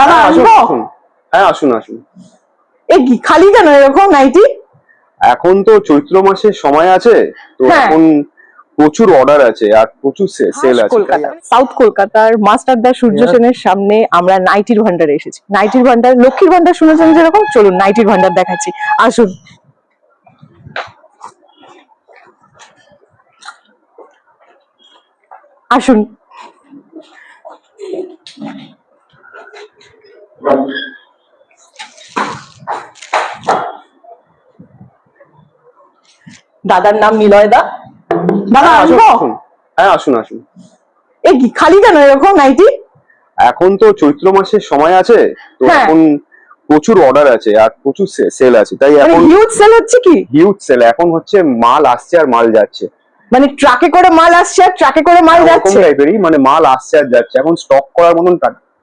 দাদা হ্যাঁ, আসুন, আসব। হ্যাঁ আসুন আসুন। এ কি খালি কেন এরকম নাইটি? এখন তো চৈত্র মাসের সময় আছে তো হ্যাঁ। এখন প্রচুর অর্ডার আছে আর প্রচুর সেল আছে কলকাতা সাউথ কলকাতার মাস্টারদা সূর্য হ্যাঁ। সেনের সামনে আমরা নাইটির ভান্ডারে এসেছি। নাইটির ভান্ডার লক্ষ্মীর ভান্ডার শুনেছেন যেরকম? চলুন নাইটির ভান্ডার দেখাচ্ছি। আসুন। আসুন। দাদার নাম নিলয় দা দাদা হ্যাঁ, আসুন, আসব? আসুন। হ্যাঁ আসুন আসুন। এ কি খালি কেন এরকম নাইটি? এখন তো চৈত্র মাসের সময় আছে তো হ্যাঁ। এখন প্রচুর অর্ডার আছে আর প্রচুর সেল আছে। তাই এখন হিউজ সেল হচ্ছে কি? হিউজ সেল এখন হচ্ছে মাল আসছে আর মাল যাচ্ছে। মানে ট্রাকে করে মাল আসছে আর ট্রাকে করে মাল যাচ্ছে? টাইপেরই মানে মাল আসছে আর যাচ্ছে। এখন স্টক করার মতন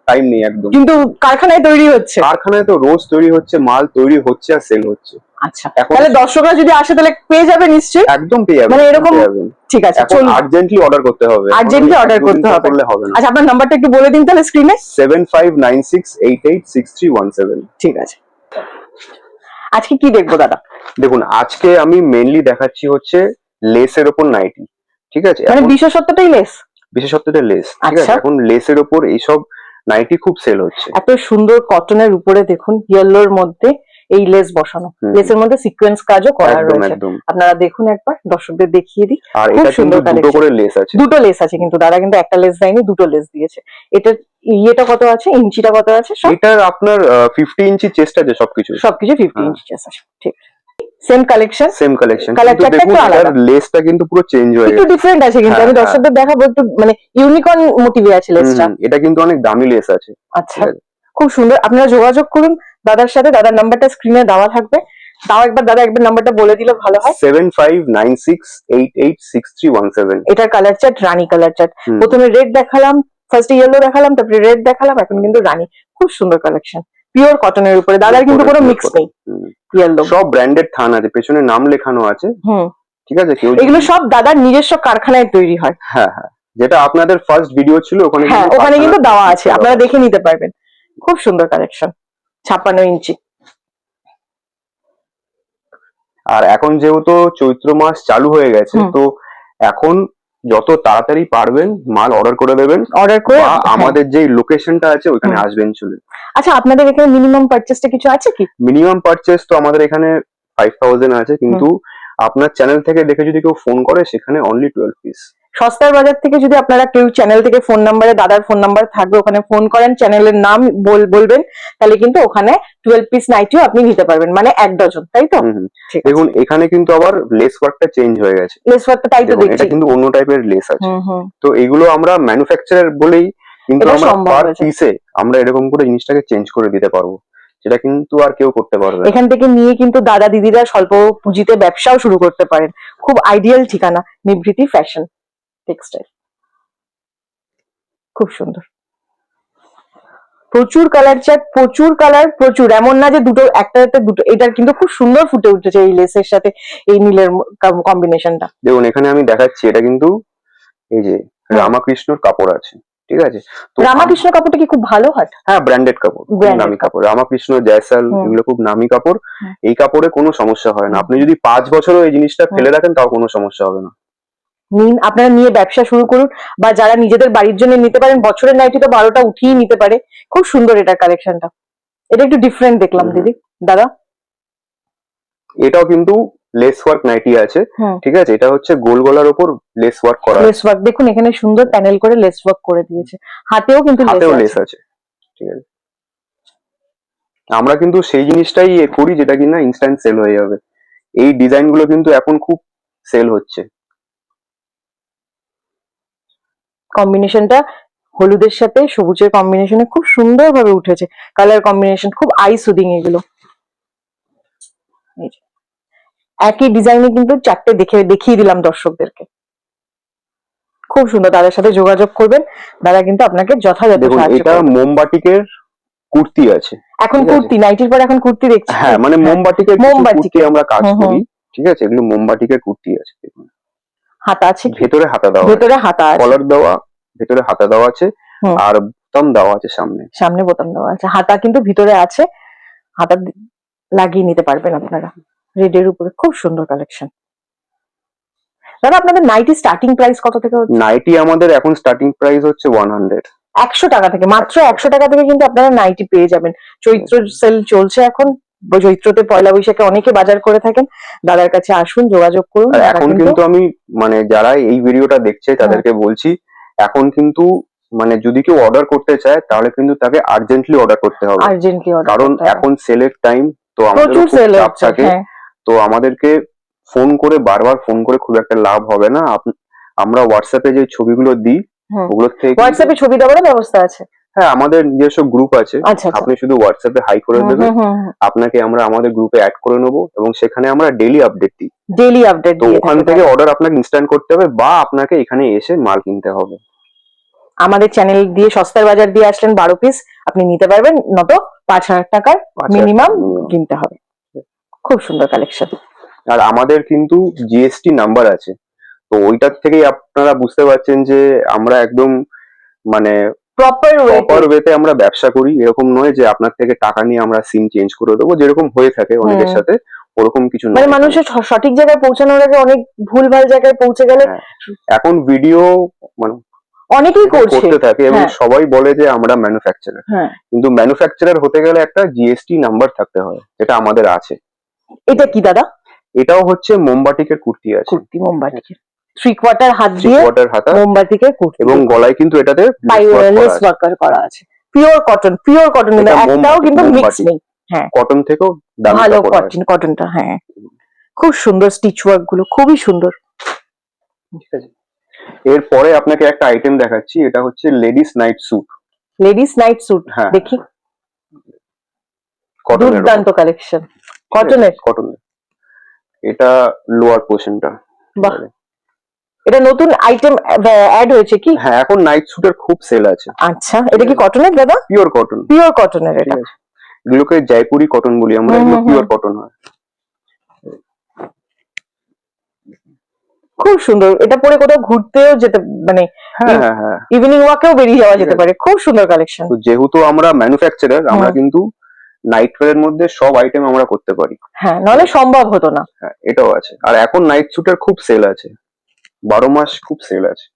টাইম নেই একদম কিন্তু কারখানায় তৈরি হচ্ছে? কারখানায় তো রোজ তৈরি হচ্ছে মাল তৈরি হচ্ছে আর সেল হচ্ছে। আচ্ছা তাহলে দর্শকরা যদি আসে তাহলে পেয়ে যাবে নিশ্চয়ই? একদম পেয়ে যাবেন মানে এরকম- ঠিক আছে এখন আর্জেন্টলি অর্ডার করতে হবে। Urgently order করতে হবে। করলে হবে না। আচ্ছা আপনার নাম্বারটা একটু বলে দিন তাহলে স্ক্রিনে seven five nine six eight eight six three one seven ঠিক আছে। আজকে কি দেখব দাদা? দেখুন আজকে আমি মেনলি দেখাচ্ছি হচ্ছে লেসের ওপর নাইটি ঠিক আছে? মানে বিশেষত্বটাই লেস বিশেষত্বটা লেস ঠিক আছে? আচ্ছা। এখন লেসের ওপর এইসব নাইটি খুব সেল হচ্ছে। এত সুন্দর কটনের উপরে দেখুন ইয়েলোর মধ্যে এই লেস বসানো। লেসের মধ্যে সিকোয়েন্স কাজও করা রয়েছে। আপনারা দেখুন একবার দর্শকদের দেখিয়ে দিই। আর এটা সুন্দর দুটো করে লেস আছে। দুটো লেস আছে কিন্তু দাদা কিন্তু একটা লেস দেয়নি দুটো লেস দিয়েছে। এটা ইয়েটা কত আছে ইঞ্চিটা কত আছে এটার আপনার ফিফটি ইঞ্চি চেস্ট আছে সবকিছু সবকিছু ফিফটি হ্যাঁ। ইঞ্চি আছে ঠিক আছে। Same collection same collection Colour কিন্তু chart টা দেখুন একটু আলাদা। লেসটা কিন্তু পুরো চেঞ্জ হয়ে একটু ডিফারেন্ট আছে কিন্তু হ্যাঁ, আমি হ্যাঁ। দর্শকদের দেখাবো একটু মানে ইউনিকর্ন মোটিভে আছে লেসটা এটা কিন্তু অনেক দামি লেস আছে। আচ্ছা খুব সুন্দর। আপনারা যোগাযোগ করুন দাদার সাথে দাদার নাম্বারটা স্ক্রিনে দেওয়া থাকবে। তাও একবার দাদা একবার নাম্বারটা বলে দিলে ভালো হয়। Seven five nine six eight eight six three one seven এটার কালার চার্ট রানী কালার চার্ট প্রথমে রেড দেখালাম ফার্স্টে ইয়েলো দেখালাম তারপরে রেড দেখালাম এখন কিন্তু রানী। খুব সুন্দর কালেকশন পিওর কটনের উপরে। দাদার কিন্তু কোনো মিক্স নেই। ইয়েলো সব ব্র্যান্ডেড থান আছে পেছনে নাম লেখানো আছে। হুম। ঠিক আছে কেউ এগুলো সব দাদার নিজস্ব কারখানায় তৈরি হয়। হ্যাঁ হ্যাঁ। যেটা আপনাদের ফার্স্ট ভিডিও ছিল ওখানে হ্যাঁ ওখানে কিন্তু দেওয়া আছে। আপনারা দেখে নিতে পারবেন। খুব সুন্দর কালেকশন ছাপ্পান্ন ইঞ্চি। আর এখন যেহেতু চৈত্র মাস চালু হয়ে গেছে তো এখন যত তাড়াতাড়ি পারবেন মাল অর্ডার করে দেবেন। অর্ডার করে বা। আমাদের যে লোকেশনটা আছে ওখানে আসবেন চলে। আচ্ছা আপনাদের এখানে মিনিমাম পারচেজটা কিছু আছে কি? মিনিমাম পারচেজ তো আমাদের এখানে ফাইভ থাউজেন্ড আছে কিন্তু আপনার চ্যানেল থেকে দেখে যদি কেউ ফোন করে সেখানে অনলি টুয়েলভ পিস সস্তার বাজার থেকে যদি আপনারা কেউ চ্যানেল থেকে ফোন নাম্বারে দাদার ফোন নাম্বার থাকবে ওখানে ফোন করেন চ্যানেলের নাম বল- বলবেন তাহলে কিন্তু ওখানে টুয়েলভ পিস নাইটিও আপনি নিতে পারবেন মানে এক ডজন তাই তো? দেখুন এখানে কিন্তু আবার লেস ওয়ার্কটা চেঞ্জ হয়ে গেছে। লেস ওয়ার্কটা তাই তো দেখছি। এটা কিন্তু অন্য টাইপের লেস আছে। তো এগুলো আমরা ম্যানুফ্যাকচারার বলেই কিন্তু আমরা পার পিসে আমরা এরকম করে জিনিসটাকে চেঞ্জ করে দিতে পারব। সেটা কিন্তু আর কেউ করতে পারবে না। এখান থেকে নিয়ে কিন্তু দাদা দিদিরা স্বল্প পুঁজিতে ব্যবসাও শুরু করতে পারেন। খুব আইডিয়াল ঠিকানা নিভৃতি ফ্যাশন টেক্সটাইল খুব সুন্দর। প্রচুর কালার চার্ট প্রচুর কালার প্রচুর। এমন না যে দুটো একটাতে দুটো এটার কিন্তু খুব সুন্দর ফুটে উঠেছে এই লেসের সাথে এই নীলের কম্বিনেশনটা দেখুন এখানে আমি দেখাচ্ছি এটা কিন্তু এই যে রামাকৃষ্ণর কাপড় আছে ঠিক আছে? তো রামাকৃষ্ণ কাপড়টা কি খুব ভালো হয়? হ্যাঁ ব্র্যান্ডেড কাপড় নামি কাপড়। রামাকৃষ্ণ জয়সাল এগুলো খুব নামি কাপড়। এই কাপড়ে কোনো সমস্যা হয় না। আপনি যদি পাঁচ বছরও এই জিনিসটা ফেলে রাখেন তাও কোনো সমস্যা হবে না। নিন আপনারা নিয়ে ব্যবসা শুরু করুন বা যারা নিজেদের বাড়ির জন্য নিতে পারেন বছরের নাইটি তো বারোটা উঠিয়ে নিতে পারে। খুব সুন্দর এটার কালেকশনটা এটা একটু ডিফারেন্ট দেখলাম দিদি। দাদা? এটাও কিন্তু লেস ওয়ার্ক নাইটি আছে ঠিক আছে? এটা হচ্ছে গোল গলার ওপর লেস ওয়ার্ক করা লেস ওয়ার্ক দেখুন এখানে সুন্দর প্যানেল করে লেস ওয়ার্ক করে দিয়েছে। হাতেও কিন্তু হাতেও লেস আছে। ঠিক আছে? আমরা কিন্তু সেই জিনিসটাই করি যেটা কিনা ইনস্ট্যান্ট সেল হয়ে যাবে। এই ডিজাইনগুলো কিন্তু এখন খুব সেল হচ্ছে। কম্বিনেশনটা হলুদের সাথে সবুজের কম্বিনেশনে খুব সুন্দর ভাবে উঠেছে। কালার কম্বিনেশন খুব আই সুদিং এগুলো। একই ডিজাইনে কিন্তু চারটে দেখে দেখিয়ে দিলাম দর্শকদেরকে। খুব সুন্দর দাদার সাথে যোগাযোগ করবেন। দাদা কিন্তু আপনাকে যথাযথ সাহায্য এটা মোমবাটিকের কুর্তি আছে। এখন কুর্তি নাইটির পর এখন কুর্তি দেখছি। হ্যাঁ মানে মোমবাটিকের মোমবাটিকের। কুর্তি আমরা কাজ। করি। ঠিক আছে? এগুলো মোমবাটিকের কুর্তি আছে হাতা আছে। ভেতরে হাতা দেওয়া ভেতরে হাতা কলার দেওয়া ভেতরে হাতা দেওয়া আছে আর বোতাম দেওয়া আছে সামনে। সামনে বোতাম দেওয়া আছে। হাতা কিন্তু ভিতরে আছে। হাতা লাগিয়ে নিতে পারবেন আপনারা। রেডের উপরে। খুব সুন্দর কালেকশন দাদা আপনাদের নাইটি স্টার্টিং প্রাইস কত থেকে হচ্ছে? নাইটি আমাদের এখন স্টার্টিং প্রাইস হচ্ছে ওয়ান হান্ড্রেড একশো টাকা থেকে। মাত্র একশো টাকা থেকে কিন্তু আপনারা নাইটি পেয়ে যাবেন। চৈত্র সেল চলছে এখন। চৈত্রতে পয়লা বৈশাখে অনেকে বাজার করে থাকেন। দাদার কাছে আসুন যোগাযোগ করুন। এখন কিন্তু আমি মানে যারা এই ভিডিওটা দেখছে তাদেরকে বলছি এখন কিন্তু মানে যদি কেউ অর্ডার করতে চায় তাহলে কিন্তু তাকে আর্জেন্টলি অর্ডার করতে হবে। আর্জেন্টলি অর্ডার কারণ এখন সেলের টাইম তো আমাদের চাপ থাকে। হ্যাঁ। তো আমাদেরকে ফোন করে বারবার ফোন করে খুব একটা লাভ হবে না। আমরা হোয়াটসঅ্যাপে যে ছবিগুলো দিই ওগুলো থেকে হোয়াটসঅ্যাপে ছবি দেওয়ার ব্যবস্থা আছে। হ্যাঁ আমাদের নিজস্ব গ্রুপ আছে। আচ্ছা আচ্ছা। আপনি শুধু হোয়াটসঅ্যাপে হাই করে দেবেন। আপনাকে আমরা আমাদের গ্রুপে অ্যাড করে নেব এবং সেখানে আমরা ডেইলি আপডেট দিই। ডেইলি আপডেট তো ওখান থেকে অর্ডার আপনাকে ইনস্ট্যান্ট করতে হবে বা আপনাকে এখানে এসে মাল কিনতে হবে। আমাদের চ্যানেল দিয়ে সস্তার বাজার দিয়ে আসলেন বারো পিস আপনি নিতে পারবেন নত পাঁচ হাজার টাকার মিনিমাম কিনতে হবে। খুব সুন্দর কালেকশন আর আমাদের কিন্তু জিএসটি নাম্বার আছে। তো ওইটার থেকেই আপনারা বুঝতে পারছেন যে আমরা একদম মানে প্রপার প্রপার ওয়েতে আমরা ব্যবসা করি এরকম নয় যে আপনার থেকে টাকা নিয়ে আমরা সিম চেঞ্জ করে দেবো যেরকম হয়ে থাকে অনেকের সাথে ওরকম কিছু মানে মানুষের সঠিক জায়গায় পৌঁছানোর আগে অনেক ভুলভাল জায়গায় পৌঁছে গেলে হ্যাঁ। এখন ভিডিও মানে অনেকেই করছে। করতে থাকে এবং হ্যাঁ। সবাই বলে যে আমরা ম্যানুফ্যাকচারার কিন্তু ম্যানুফ্যাকচারার হতে গেলে একটা জিএসটি নাম্বার থাকতে হয় যেটা আমাদের আছে। এটা কি দাদা? এটাও হচ্ছে মোমবাটিকের কুর্তি আছে। কুর্তি মোমবাতিকে থ্রি কোয়ার্টার হাত দিয়ে মোমবাতিকে কুর্তি এবং গলায় কিন্তু এটাতে ওয়ার্কার করা আছে। পিওর কটন পিওর কটন একটাও কিন্তু মিক্স। নেই। কটন থেকেও ভালো কটন কটনটা হ্যাঁ। খুব সুন্দর স্টিচ ওয়ার্কগুলো খুবই সুন্দর। এরপরে আপনাকে একটা আইটেম দেখাচ্ছি এটা হচ্ছে ladies night suit ladies night suit হ্যাঁ। দেখি। দুর্দান্ত কালেকশন কটনের কটনের এটা লোয়ার পোর্শনটা বাহ। এটা নতুন আইটেম অ্যাড হয়েছে কি? হ্যাঁ এখন নাইট স্যুটের খুব সেল আছে। আচ্ছা এটা কি কটনের দাদা? পিওর কটন পিওর কটনের এটা। এগুলোকে জয়পুরি কটন বলি আমরা এগুলো পিওর কটন হয়। খুব সুন্দর। এটা পরে কোথাও ঘুরতেও যেতে মানে হ্যাঁ হ্যাঁ হ্যাঁ। ইভিনিং ওয়াকেও বেরিয়ে যাওয়া যেতে পারে। খুব সুন্দর কালেকশন যেহেতু আমরা ম্যানুফ্যাকচারার আমরা কিন্তু নাইট ওয়্যারের মধ্যে সব আইটেম আমরা করতে পারি। হ্যাঁ নাহলে সম্ভব হতো না। হ্যাঁ এটাও আছে। আর এখন নাইট স্যুটের খুব সেল আছে। বারো মাস খুব সেল আছে।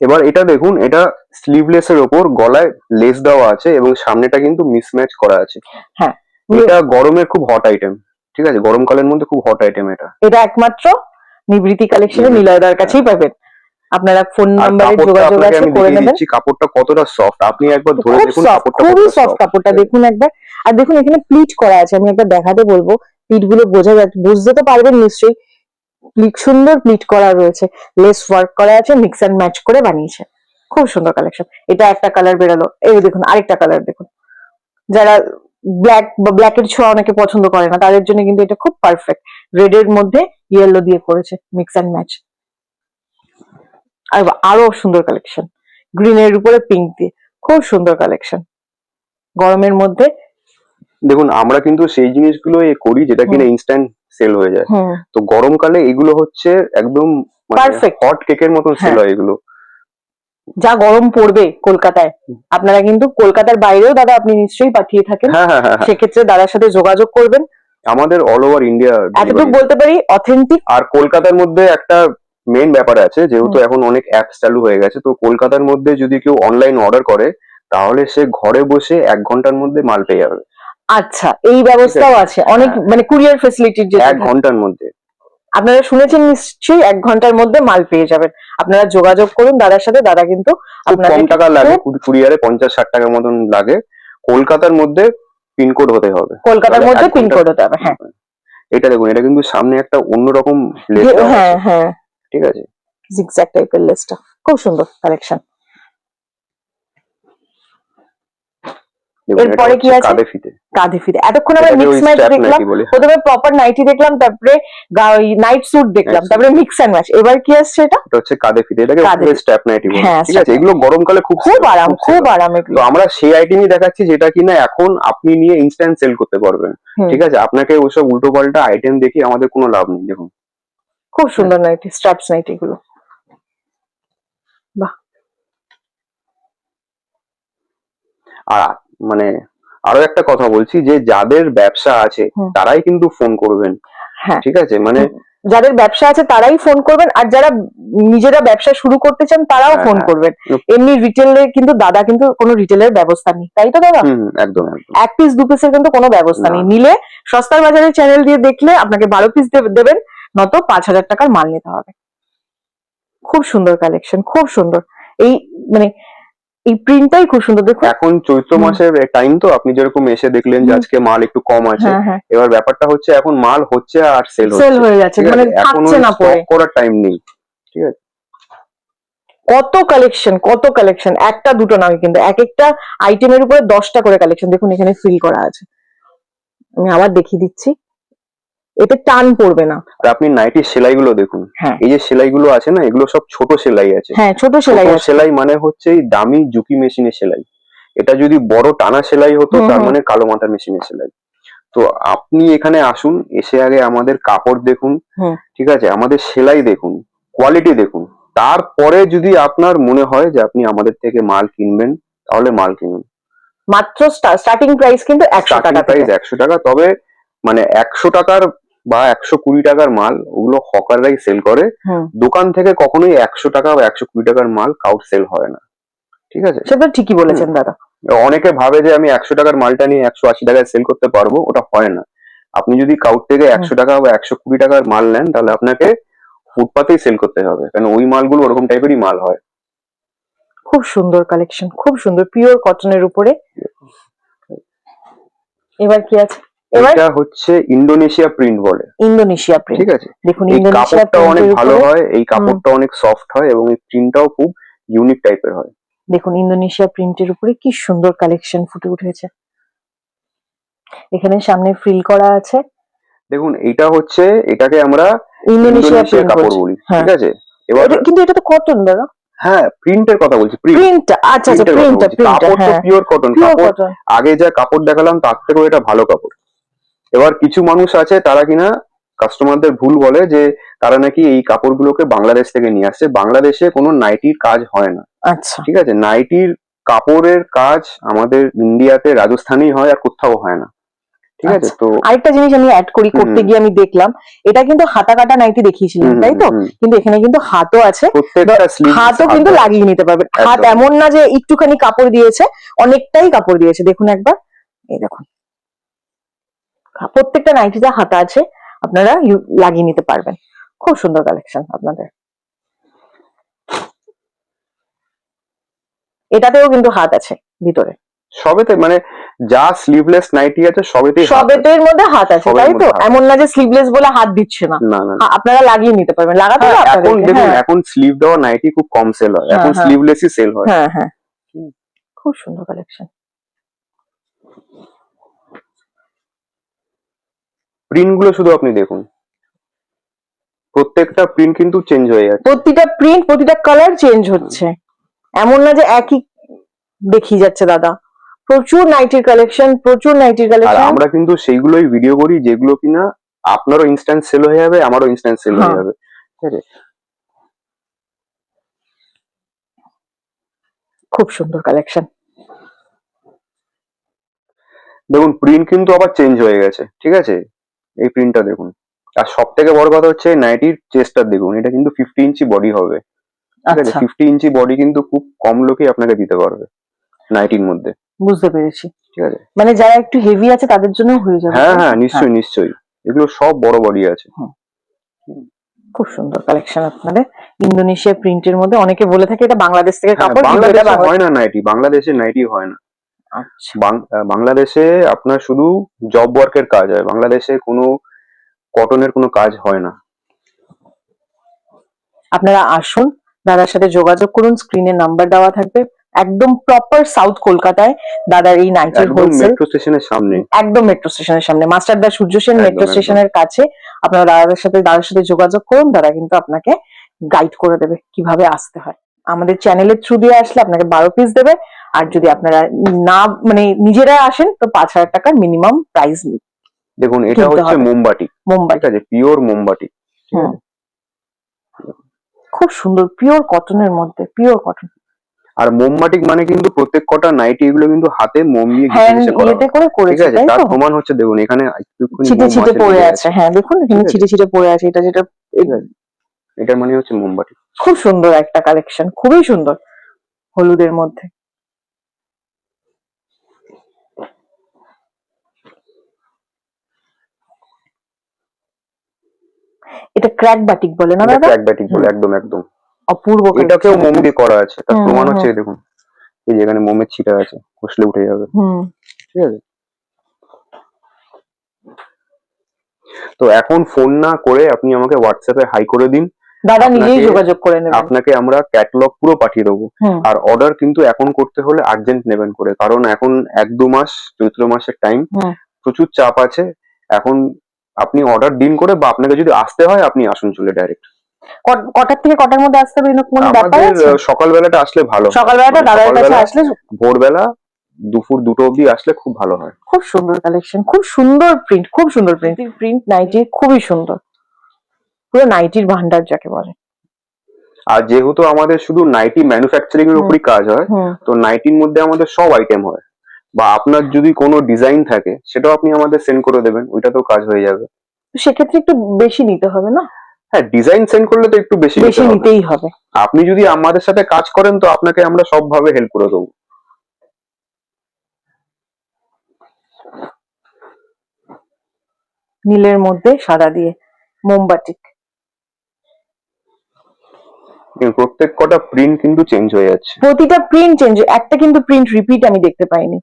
এবার এটা দেখুন এটা স্লিভলেস এর ওপর গলায় লেস দেওয়া আছে এবং সামনেটা কিন্তু মিসম্যাচ করা আছে। হ্যাঁ। এটা গরমের খুব হট আইটেম ঠিক আছে? গরমকালের মধ্যে খুব হট আইটেম এটা। এটা একমাত্র নিবৃত্তি কালেকশনে নিলয়দার কাছেই পাবেন আপনারা ফোন নাম্বারে যোগাযোগ আছে করে নেবেন। কাপড়টা কতটা সফট আপনি একবার ধরে দেখুন কাপড়টা খুবই সফট কাপড়টা দেখুন একবার। আর দেখুন এখানে প্লিট করা আছে আমি একবার দেখাতে বলব। প্লিটগুলো বোঝা যাচ্ছে বুঝতে তো পারবেন নিশ্চয়ই। প্লিট সুন্দর প্লিট করা রয়েছে। লেস ওয়ার্ক করা আছে মিক্স অ্যান্ড ম্যাচ করে বানিয়েছে। খুব সুন্দর কালেকশন এটা একটা কালার বেরোলো। এই দেখুন আরেকটা কালার দেখুন। যারা ব্ল্যাক বা ব্ল্যাকের ছোঁয়া অনেকে পছন্দ করে না তাদের জন্য কিন্তু এটা খুব পারফেক্ট রেড এর মধ্যে ইয়েলো দিয়ে করেছে মিক্স অ্যান্ড ম্যাচ আর আরও সুন্দর কালেকশন গ্রিন এর উপরে পিঙ্ক দিয়ে। খুব সুন্দর কালেকশন গরমের মধ্যে দেখুন আমরা কিন্তু সেই জিনিসগুলো এ করি যেটা কিনা ইনস্ট্যান্ট সেল হয়ে যায়। তো গরমকালে এগুলো হচ্ছে একদম Perfect. হট কেকের মতন সেল হ্যাঁ। হয় এগুলো। যা গরম পড়বে কলকাতায়। আপনারা কিন্তু কলকাতার বাইরেও দাদা আপনি নিশ্চয়ই পাঠিয়ে থাকেন। হ্যাঁ হ্যাঁ হ্যাঁ হ্যাঁ। সেক্ষেত্রে দাদার সাথে যোগাযোগ করবেন। আমাদের অল ওভার ইন্ডিয়া এতটুকু বলতে পারি অথেন্টিক আর কলকাতার মধ্যে একটা মেন ব্যাপার আছে যেহেতু এখন অনেক অ্যাপস চালু হয়ে গেছে তো কলকাতার মধ্যে যদি কেউ অনলাইন অর্ডার করে তাহলে সে ঘরে বসে এক ঘণ্টার মধ্যে মাল পেয়ে যাবে। আচ্ছা এই ব্যবস্থাও আছে? অনেক হ্যাঁ। মানে কুরিয়ার ফেসিলিটির যে এক ঘণ্টার মধ্যে। আপনারা শুনেছেন নিশ্চয়ই এক ঘণ্টার মধ্যে মাল পেয়ে যাবেন। আপনারা যোগাযোগ করুন দাদার সাথে দাদা কিন্তু কম টাকা লাগে কুরিয়ারে পঞ্চাশ ষাট টাকার মতন লাগে। কলকাতার মধ্যে পিনকোড হতে হবে। কলকাতার মধ্যে এক পিন কোড হতে হবে হ্যাঁ। এটা দেখুন এটা কিন্তু সামনে একটা অন্যরকম লেস যে- হ্যাঁ হ্যাঁ। ঠিক আছে? জিগজ্যাগ টাইপের লেসটা খুব সুন্দর কালেকশন এরপরে কি আছে? কাঁধে ফিতে। কাঁধে ফিরে এতক্ষণ আমরা মিক্স ম্যাচ দেখলাম। প্রথমে প্রপার নাইটি দেখলাম তারপরে নাইট স্যুট দেখলাম তারপরে মিক্স অ্যান্ড ম্যাচ এবার কি আসছে এটা? এটা হচ্ছে কাঁধে ফিতে। এটাকে উপরে স্ট্র্যাপ নাইটি বলে। হ্যাঁ, ঠিক আছে? এগুলো গরমকালে খুব খুব আরাম খুব। আরাম তো আমরা সেই আইটেমই দেখাচ্ছি যেটা কিনা এখন আপনি নিয়ে ইনস্ট্যান্ট সেল করতে পারবেন। ঠিক আছে? আপনাকে ওইসব উল্টো পাল্টা আইটেম দেখে আমাদের কোনো লাভ নেই। দেখুন খুব সুন্দর নাইটি স্ট্রাপস নাইটি গুলো। আর মানে আরও একটা কথা বলছি যে যাদের ব্যবসা আছে তারাই কিন্তু ফোন করবেন। হ্যাঁ। ঠিক আছে? মানে যাদের ব্যবসা আছে তারাই ফোন করবেন আর যারা নিজেরা ব্যবসা শুরু করতে চান তারাও হ্যাঁ, ফোন হ্যাঁ। করবেন। এমনি রিটেলে কিন্তু দাদা কিন্তু কোনো রিটেলের ব্যবস্থা নেই তাই তো দাদা? একদম এক পিস দু পিসের কিন্তু কোনো ব্যবস্থা নেই। নিলে সস্তার বাজারের চ্যানেল দিয়ে দেখলে আপনাকে বারো পিস দেবেন নত পাঁচ হাজার টাকার মাল নিতে হবে। খুব সুন্দর কালেকশন খুব সুন্দর। এই মানে এই প্রিন্টটাই খুব সুন্দর দেখুন। এখন চৈত্র মাসের টাইম তো আপনি যেরকম এসে দেখলেন যে আজকে মাল একটু কম আছে হ্যাঁ হ্যাঁ। এবার ব্যাপারটা হচ্ছে এখন মাল হচ্ছে আর সেল হচ্ছে। সেল হয়ে যাচ্ছে মানে থাকছে না পড়ে স্টক করার টাইম নেই। ঠিক আছে? কত কালেকশন কত কালেকশন একটা দুটো নয় কিন্তু এক একটা আইটেমের উপরে দশটা করে কালেকশন দেখুন এখানে ফিল করা আছে। আমি আবার দেখিয়ে দিচ্ছি। এতে টান পড়বে না। আর আপনি নাইটির সেলাইগুলো দেখুন। হ্যাঁ। এই যে সেলাইগুলো আছে না এগুলো সব ছোট সেলাই আছে। হ্যাঁ ছোট সেলাই সেলাই মানে হচ্ছে এই দামি জুকি মেশিনের সেলাই। এটা যদি বড় টানা সেলাই হতো তার মানে কালো মাথা মেশিনের সেলাই। তো আপনি এখানে আসুন এসে আগে আমাদের কাপড় দেখুন ঠিক আছে? আমাদের সেলাই দেখুন কোয়ালিটি দেখুন। তারপরে যদি আপনার মনে হয় যে আপনি আমাদের থেকে মাল কিনবেন তাহলে মাল কিনুন। মাত্র স্টার্টিং প্রাইস কিন্তু একশো টাকা প্রাইস একশো টাকা তবে মানে একশো টাকার বা একশো কুড়ি টাকার মাল ওগুলো হকাররাই সেল করে। দোকান থেকে কখনোই একশো টাকা বা একশো কুড়ি টাকার মাল কাউট সেল হয় না। ঠিক আছে? সেটা ঠিকই বলেছেন দাদা। অনেকে ভাবে যে আমি একশো টাকার মালটা নিয়ে একশো আশি টাকায় সেল করতে পারব ওটা হয় না। আপনি যদি কাউট থেকে একশো টাকা বা একশো কুড়ি টাকার মাল নেন তাহলে আপনাকে ফুটপাতেই সেল করতে হবে। কারণ ওই মালগুলো ওরকম টাইপেরই মাল হয়। খুব সুন্দর কালেকশন খুব সুন্দর পিওর কটনের উপরে। এবার কি আছে? এটা হচ্ছে ইন্দোনেশিয়া প্রিন্ট বলে। ইন্দোনেশিয়া প্রিন্ট ঠিক আছে? দেখুন এই ইন্দোনেশিয়া কাপড়টা অনেক ভালো হয় এই কাপড়টা অনেক সফট হয় এবং এই প্রিন্টটাও খুব ইউনিক টাইপের হয়। দেখুন ইন্দোনেশিয়া প্রিন্টের উপরে কি সুন্দর কালেকশন ফুটে উঠেছে। এখানে সামনে ফ্রিল করা আছে। দেখুন এটা হচ্ছে এটাকে আমরা ইন্দোনেশিয়া কাপড় বলি। হ্যাঁ। ঠিক আছে? এবার কিন্তু এটা তো কটন দাদা। হ্যাঁ প্রিন্টের কথা বলছি প্রিন্ট প্রিন্ট আচ্ছা আচ্ছা প্রিন্টটা প্রিন্টটা কাপড় তো হ্যাঁ। পিওর কটন কাপড় আগে যা কাপড় দেখালাম তার থেকেও এটা ভালো কাপড়। এবার কিছু মানুষ আছে তারা কিনা কাস্টমারদের ভুল বলে যে তারা নাকি এই কাপড়গুলোকে বাংলাদেশ থেকে নিয়ে আসছে। বাংলাদেশে কোনো নাইটির কাজ হয় না। আচ্ছা। ঠিক আছে? নাইটির কাপড়ের কাজ আমাদের ইন্ডিয়াতে রাজস্থানেই হয় আর কোথাও হয় না। ঠিক আছে? আচ্ছা। তো আরেকটা জিনিস আমি অ্যাড করি করতে গিয়ে আমি দেখলাম এটা কিন্তু হাতা কাটা নাইটি দেখিয়েছিলেন তাই তো। কিন্তু এখানে কিন্তু হাতও আছে হাতও কিন্তু লাগিয়ে নিতে পারবেন হাত এমন না যে একটুখানি কাপড় দিয়েছে অনেকটাই কাপড় দিয়েছে। দেখুন একবার এই দেখুন। প্রত্যেকটা নাইটিতে হাতা আছে আপনারা লাগিয়ে নিতে পারবেন। খুব সুন্দর কালেকশন আপনাদের। এটাতেও কিন্তু হাত আছে ভিতরে। সবেতে মানে যা স্লিভলেস নাইটি আছে সবেতেই আছে। সবেতের মধ্যে হাত আছে তাই তো এমন না যে স্লিভলেস বলে হাত দিচ্ছে না। না। আপনারা লাগিয়ে নিতে পারবেন। লাগাতে হ্যাঁ, এখন দেখুন হ্যাঁ। এখন স্লিভ দেওয়া নাইটি খুব কম সেল হয়। হ্যাঁ, এখন হ্যাঁ। স্লিভলেসই সেল হয়। হ্যাঁ হ্যাঁ। খুব সুন্দর কালেকশন প্রিন্টগুলো শুধু আপনি দেখুন। প্রত্যেকটা প্রিন্ট কিন্তু চেঞ্জ হয়ে যাচ্ছে। প্রতিটা প্রিন্ট প্রতিটা কালার চেঞ্জ হচ্ছে। এমন না যে একই দেখিয়ে যাচ্ছে দাদা। প্রচুর নাইটির কালেকশন প্রচুর নাইটির আর কালেকশন আমরা কিন্তু সেইগুলোই ভিডিও করি যেগুলো কিনা আপনারও ইনস্ট্যান্ট সেল হয়ে যাবে আমারও ইনস্ট্যান্ট সেল হয়ে হ্যাঁ। যাবে। ঠিক আছে। খুব সুন্দর কালেকশন দেখুন প্রিন্ট কিন্তু আবার চেঞ্জ হয়ে গেছে ঠিক আছে? এই প্রিন্টটা দেখুন। আর সব থেকে বড় কথা হচ্ছে নাইটির চেস্টার দেখুন এটা কিন্তু ফিফটি ইঞ্চি বডি হবে। আচ্ছা। ফিফটি ইঞ্চি বডি কিন্তু খুব কম লোকই আপনাকে দিতে পারবে নাইটির মধ্যে। বুঝতে পেরেছি। ঠিক আছে? মানে যারা একটু হেভি আছে তাদের জন্য হয়ে যাবে। হ্যাঁ হ্যাঁ নিশ্চয়ই নিশ্চয়ই। এগুলো সব বড় বডি আছে। খুব সুন্দর কালেকশন আপনাদের। ইন্দোনেশিয়া প্রিন্টের মধ্যে অনেকে বলে থাকে এটা বাংলাদেশ থেকে হ্যাঁ, কাপড় বাংলাদেশে হয় না নাইটি বাংলাদেশে নাইটি হয় না। বাংলাদেশে আপনার শুধু জব ওয়ার্কের কাজ হয় বাংলাদেশে কোনো কটনের কোনো কাজ হয় না। আপনারা আসুন দাদার সাথে যোগাযোগ করুন স্ক্রিনে নাম্বার দেওয়া থাকবে। একদম প্রপার সাউথ কলকাতায় দাদার এই নাইটির হোলসেল মেট্রো স্টেশনের সামনে। একদম মেট্রো স্টেশনের সামনে। মাস্টারদা সূর্য সেন মেট্রো স্টেশনের কাছে। আপনারা দাদাদের সাথে দাদার সাথে যোগাযোগ করুন দাদা কিন্তু আপনাকে গাইড করে দেবে কীভাবে আসতে হয়। আমাদের চ্যানেলের থ্রু দিয়ে আসলে আপনাকে বারো পিস দেবে। আর যদি আপনারা না মানে নিজেরা আসেন তো পাঁচ হাজার টাকার মিনিমাম প্রাইস দেখুন এটা হচ্ছে। মোমবাটি ঠিক আছে পিওর মোমবাটি খুব সুন্দর পিওর কটনের মধ্যে পিওর কটন আর মোমবাটি মানে কিন্তু প্রত্যেক কটা নাইটি এগুলো কিন্তু হাতে মোম দিয়ে হ্যান্ড ঘষে করা হয়। করে ঠিক আছে তার প্রমাণ হচ্ছে দেখুন এখানে ছিটে ছিটে পড়ে আছে। হ্যাঁ দেখুন এখানে ছিটে ছিটে পড়ে আছে এটা যেটা এটার মানে হচ্ছে মোমবাটি খুব সুন্দর একটা কালেকশন খুবই সুন্দর হলুদের মধ্যে। এটা ক্র্যাক বাটিক বলে না দাদা? ক্র্যাক ব্যাটিক বলে একদম একদম। অপূর্ব এটাকেও মোম দিয়ে করা আছে তার প্রমাণ হচ্ছে দেখুন। এই যে এখানে মোমের ছিটা আছে ঘষলে উঠে যাবে। হুম। ঠিক আছে? তো এখন ফোন না করে আপনি আমাকে হোয়াটসঅ্যাপে হাই করে দিন। দাদা নিজেই আপনাকে- যোগাযোগ করে নেবেন। আপনাকে আমরা ক্যাটালগ পুরো পাঠিয়ে দেবো। আর অর্ডার কিন্তু এখন করতে হলে আর্জেন্ট নেবেন করে কারণ এখন এক দু মাস চৈত্র মাসের টাইম প্রচুর চাপ আছে। এখন আপনি অর্ডার দিন করে বা আপনাকে যদি আসতে হয় আপনি আসুন চলে ডাইরেক্ট কটার থেকে কটার মধ্যে আসতে হবে কোনো ব্যাপার আছে? সকালবেলাটা আসলে ভালো। সকালবেলাটা মানে দাদার কাছে সকালবেলা, আসলে ভোরবেলা দুপুর দুটো অবধি আসলে খুব ভালো হয়। খুব সুন্দর কালেকশন খুব সুন্দর প্রিন্ট খুব সুন্দর প্রিন্ট প্রিন্ট নাইটি খুবই সুন্দর। পুরো নাইটির ভান্ডার যাকে বলে। আর যেহেতু আমাদের শুধু নাইটি ম্যানুফ্যাকচারিং এর উপরই কাজ হয় তো নাইটির মধ্যে আমাদের সব আইটেম হয়। বা আপনার যদি কোনো ডিজাইন থাকে সেটাও আপনি আমাদের সেন্ড করে দেবেন ওইটাতেও কাজ হয়ে যাবে। সেক্ষেত্রে একটু বেশি নিতে হবে না? হ্যাঁ ডিজাইন সেন্ড করলে তো একটু বেশি বেশি নিতেই হবে। আপনি যদি আমাদের সাথে কাজ করেন তো আপনাকে আমরা সবভাবে হেল্প করে দেবো। নীলের মধ্যে সাদা দিয়ে মোমবাটিক প্রত্যেক কটা প্রিন্ট কিন্তু চেঞ্জ হয়ে যাচ্ছে। প্রতিটা প্রিন্ট চেঞ্জ একটা কিন্তু প্রিন্ট রিপিট আমি দেখতে পাইনি।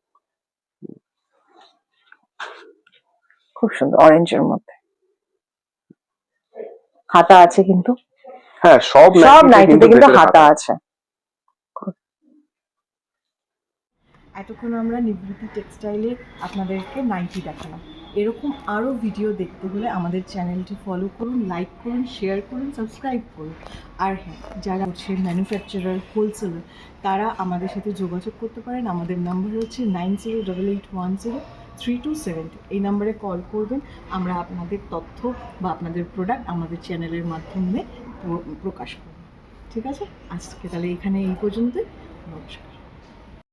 খুব সুন্দর অরেঞ্জের মধ্যে। হাতা আছে কিন্তু। হ্যাঁ সব সব নাইটিতে কিন্তু হাতা আছে। এতক্ষণ আমরা নিবৃত্তি টেক্সটাইলে আপনাদেরকে নাইটি দেখালাম। এরকম আরও ভিডিও দেখতে হলে আমাদের চ্যানেলটি ফলো করুন লাইক করুন শেয়ার করুন সাবস্ক্রাইব করুন। আর হ্যাঁ যারা হচ্ছে ম্যানুফ্যাকচারার হোলসেলার তারা আমাদের সাথে যোগাযোগ করতে পারেন। আমাদের নাম্বার হচ্ছে nine zero double eight one zero three two seven এই নাম্বারে কল করবেন, আমরা আপনাদের তথ্য বা আপনাদের প্রোডাক্ট আমাদের চ্যানেলের মাধ্যমে প্রকাশ করব। ঠিক আছে? আজকে তাহলে এখানে এই পর্যন্তই। নমস্কার।